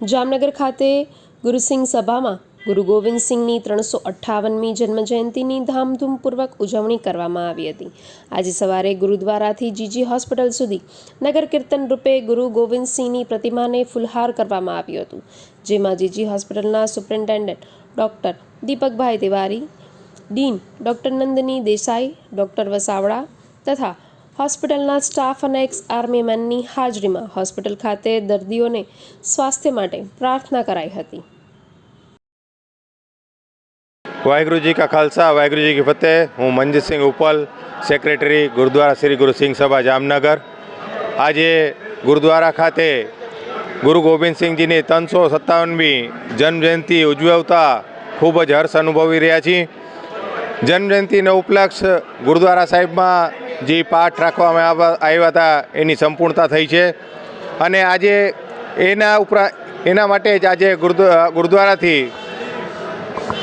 જામનગર ખાતે ગુરુસિંહ સભામાં ગુરુ ગોવિંદસિંહની ત્રણસો અઠ્ઠાવનમી જન્મજયંતિની ધામધૂમપૂર્વક ઉજવણી કરવામાં આવી હતી. આજે સવારે ગુરુદ્વારાથી જીજી હોસ્પિટલ સુધી નગર કીર્તન રૂપે ગુરુ ગોવિંદસિંહની પ્રતિમાને ફુલહાર કરવામાં આવ્યું હતું, જેમાં જીજી હોસ્પિટલના superintendent doctor Deepakbhai Tiwari, dean doctor Nandini Desai, doctor Vasavada તથા હોસ્પિટલના સ્ટાફ અને એક્સ આર્મીમેનની હાજરીમાં હોસ્પિટલ ખાતે દર્દીઓને સ્વાસ્થ્ય માટે પ્રાર્થના કરાઈ હતી. વાહેગુરુજી કા ખાલસા, વાહેગુરુજી કી ફતેહ. હું મંજીતસિંહ ઉપલ, સેક્રેટરી ગુરુદ્વારા શ્રી ગુરુ સિંહ સભા જામનગર. આજે ગુરુદ્વારા ખાતે ગુરુ ગોવિંદસિંહજીની ત્રણસો સત્તાવનમી જન્મજયંતિ ઉજવતા ખૂબ જ હર્ષ અનુભવી રહ્યા છીએ. જન્મજયંતિના ઉપલક્ષ ગુરુદ્વારા સાહેબમાં જે પાઠ રાખવામાં આવા- આવ્યા હતા, એની સંપૂર્ણતા થઈ છે. અને આજે એના ઉપરા એના માટે જ આજે ગુરુદ્વા ગુરુદ્વારાથી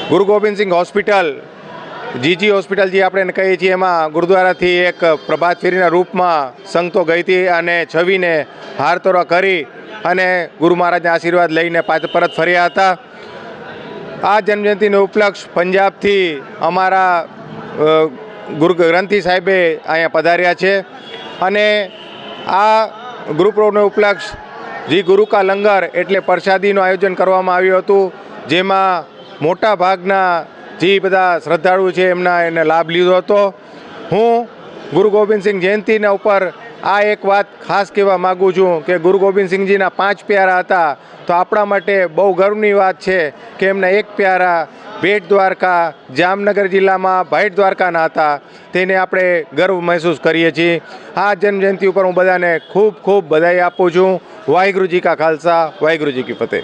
ગુરુ ગોવિંદસિંહ હોસ્પિટલ, જીજી હોસ્પિટલ જે આપણે કહીએ છીએ, એમાં ગુરુદ્વારાથી એક પ્રભાત ફેરીના રૂપમાં સંગતો ગઈ હતી અને છવીને હારતોરા કરી અને ગુરુ મહારાજના આશીર્વાદ લઈને પરત ફર્યા હતા. આ જન્મજયંતિનો ઉપલક્ષ પંજાબથી અમારા ગુરુ ગ્રંથિ સાહેબે અહીંયા પધાર્યા છે. અને આ ગુરુપ્રવનો ઉપલક્ષ જી ગુરુકા લંગર એટલે પ્રસાદીનું આયોજન કરવામાં આવ્યું હતું. જેમાં મોટા ભાગના જે બધા શ્રદ્ધાળુ છે એમના એને લાભ લીધો હતો. હું ગુરુ ગોવિંદસિંહ જયંતિના ઉપર આ એક વાત ખાસ કહેવા માગું છું કે ગુરુ ગોવિંદસિંહજીના પાંચ પ્યારા હતા. તો આપણા માટે બહુ ગર્વની વાત છે કે એમના એક પ્યારા ભેટ દ્વારકા, જામનગર જિલ્લામાં ભાઈટ દ્વારકાના હતા. તેને આપણે ગર્વ મહેસૂસ કરીએ છીએ. આ જન્મજયંતિ ઉપર હું બધાને ખૂબ ખૂબ બધાઈ આપું છું. વાહિગુરુજી કા ખાલસા, વાહેગુરુજી કી ફતેહ.